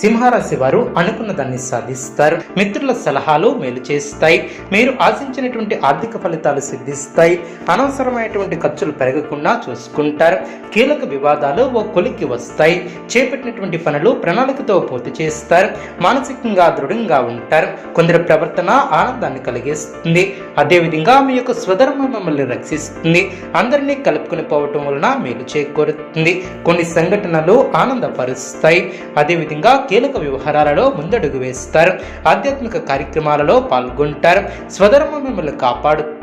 సింహరాశి వారు అనుకున్న దాన్ని సాధిస్తారు. మిత్రుల సలహాలు మేలు చేస్తాయి. మీరు ఆశించినటువంటి ఆర్థిక ఫలితాలు సిద్ధిస్తాయి. అనవసరమైనటువంటి ఖర్చులు పెరగకుండా చూసుకుంటారు. కీలక వివాదాలు ఓ కొలిక్కి వస్తాయి. చేపట్టినటువంటి పనులు ప్రణాళికతో పూర్తి చేస్తారు. మానసికంగా దృఢంగా ఉంటారు. కొందరి ప్రవర్తన ఆనందాన్ని కలిగిస్తుంది. అదేవిధంగా మీ యొక్క స్వధర్మం మిమ్మల్ని రక్షిస్తుంది. అందరినీ కలుపుకొని పోవటం వలన మేలు చేకూరుతుంది. కొన్ని సంఘటనలు ఆనందపరుస్తాయి. అదేవిధంగా కీలక వ్యవహారాలలో ముందడుగు వేస్తారు. ఆధ్యాత్మిక కార్యక్రమాలలో పాల్గొంటారు. స్వధర్మం మిమ్మల్ని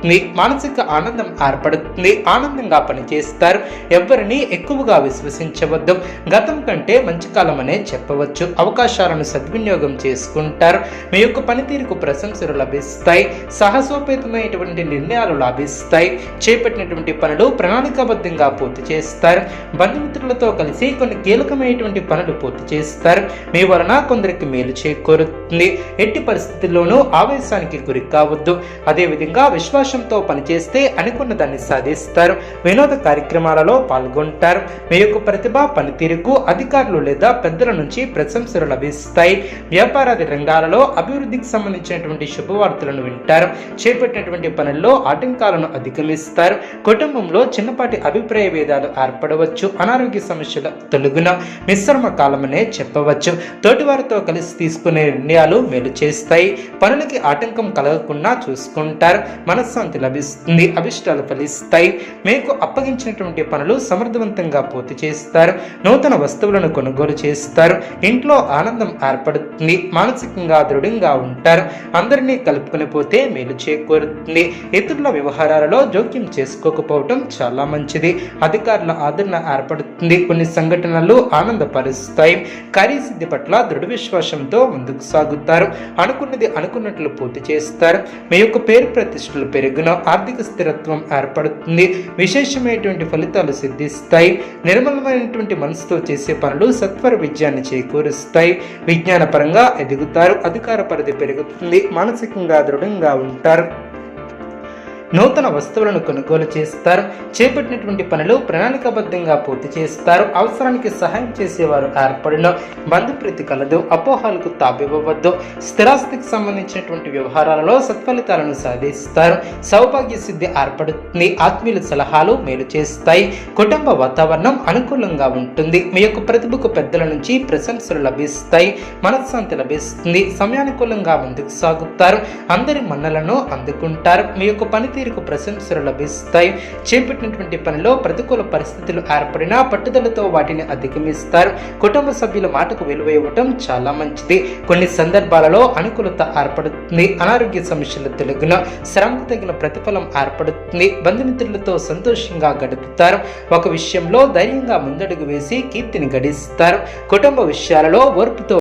ఏర్పడుతుంది. మానసిక ఆనందం ఏర్పడుతుంది. ఆనందంగా పనిచేస్తారు. ఎవరిని ఎక్కువగా విశ్వసించవద్దు. గతం కంటే మంచి కాలం అనే చెప్పవచ్చు. అవకాశాలను సద్వినియోగం చేసుకుంటారు. మీ యొక్క పనితీరుకు ప్రశంసలు లభిస్తాయి. సాహసోపేతమైనటువంటి నిర్ణయాలు లాభిస్తాయి. చేపట్టినటువంటి పనులు ప్రణాళికాబద్ధంగా పూర్తి చేస్తారు. బంధుమిత్రులతో కలిసి కొన్ని కీలకమైనటువంటి పనులు పూర్తి చేస్తారు. మీ వలన కొందరికి మేలు చేకూరుతుంది. ఎట్టి పరిస్థితుల్లోనూ ఆవేశానికి గురి కావద్దు. అదేవిధంగా సంతోషంతో పనిచేస్తే అనుకున్న దాన్ని సాధిస్తారు. వినోద కార్యక్రమాలలో పాల్గొంటారు. మీ యొక్క ప్రతిభ పనితీరుకు అధికారులు లేదా పెద్దల నుంచి ప్రశంసలు లభిస్తాయి. వ్యాపారాది రంగాలలో అభివృద్ధికి సంబంధించినటువంటి శుభవార్తలను వింటారు. చేపట్టినటువంటి పనుల్లో ఆటంకాలను అధిగమిస్తారు. కుటుంబంలో చిన్నపాటి అభిప్రాయ భేదాలు ఏర్పడవచ్చు. అనారోగ్య సమస్యల తొలగున మిశ్రమ కాలమనే చెప్పవచ్చు. తోటివారితో కలిసి తీసుకునే నిర్ణయాలు మేలు చేస్తాయి. పనులకి ఆటంకం కలగకుండా చూసుకుంటారు. మనశ్శాంతి లభిస్తుంది అభిష్టాలు ఫలిస్తాయి. మీకు అప్పగించినటువంటి పనులు సమర్థవంతంగా పూర్తి చేస్తారు. నూతన వస్తువులను కొనుగోలు చేస్తారు. ఇంట్లో ఆనందం ఏర్పడుతుంది. మానసికంగా దృఢంగా ఉంటారు. అందరినీ కలుపుకొని పోతే మేలు చేకూరుతుంది. ఇతరుల వ్యవహారాలలో జోక్యం చేసుకోకపోవటం చాలా మంచిది. అధికారుల ఆదరణ ఏర్పడుతుంది. కొన్ని సంఘటనలు ఆనందపరుస్తాయి. కార్యసిద్ధి పట్ల దృఢ విశ్వాసంతో ముందుకు సాగుతారు. అనుకున్నది అనుకున్నట్లు పూర్తి చేస్తారు. మీ యొక్క పేరు ప్రతిష్టలు పెరుగున ఆర్థిక స్థిరత్వం ఏర్పడుతుంది. విశేషమైనటువంటి ఫలితాలు సిద్ధిస్తాయి. నిర్మలమైనటువంటి మనసుతో చేసే పనులు సత్వర విజయాన్ని చేకూరుస్తాయి. విజ్ఞానపరంగా ఎదుగుతారు. అధికార పరిధి పెరుగుతుంది. మానసికంగా దృఢంగా ఉంటారు. నూతన వస్తువులను కొనుగోలు చేస్తారు చేపట్టినటువంటి పనులు ప్రణాళికాబద్ధంగా పూర్తి చేస్తారు అవసరానికి సహాయం చేసేవారు ఏర్పడిన. బంధుప్రీతి కలదు అపోహాలకు తాపివ్వవద్దు స్థిరాస్తికి సంబంధించినటువంటి వ్యవహారాలలో సత్ఫలితాలను సాధిస్తారు. సౌభాగ్య సిద్ధి ఏర్పడుతుంది ఆత్మీయుల సలహాలు మేలు చేస్తాయి. కుటుంబ వాతావరణం అనుకూలంగా ఉంటుంది. మీ యొక్క ప్రతిభకు పెద్దల నుంచి ప్రశంసలు లభిస్తాయి మనశ్శాంతి లభిస్తుంది. సమయానుకూలంగా ముందుకు సాగుతారు. అందరి మన్నలను అందుకుంటారు. మీ యొక్క పనితీరుకు ప్రశంసలు లభిస్తాయి. చేపట్టినటువంటి పనిలో ప్రతికూల పరిస్థితులు ఏర్పడినా పట్టుదలతో వాటిని అధిగమిస్తారు. కుటుంబ సభ్యుల మాటకు విలువ ఇవ్వటం చాలా మంచిది. కొన్ని సందర్భాలలో అనుకూలత ఏర్పడుతుంది. అనారోగ్య సమస్యలు తెలుగున శ్రమకు తగిన ప్రతిఫలం ఏర్పడుతుంది. బంధుమిత్రులతో సంతోషంగా గడుపుతారు. ఒక విషయంలో ధైర్యంగా ముందడుగు వేసి కీర్తిని గడిస్తారు. కుటుంబ విషయాలలో ఓర్పుతో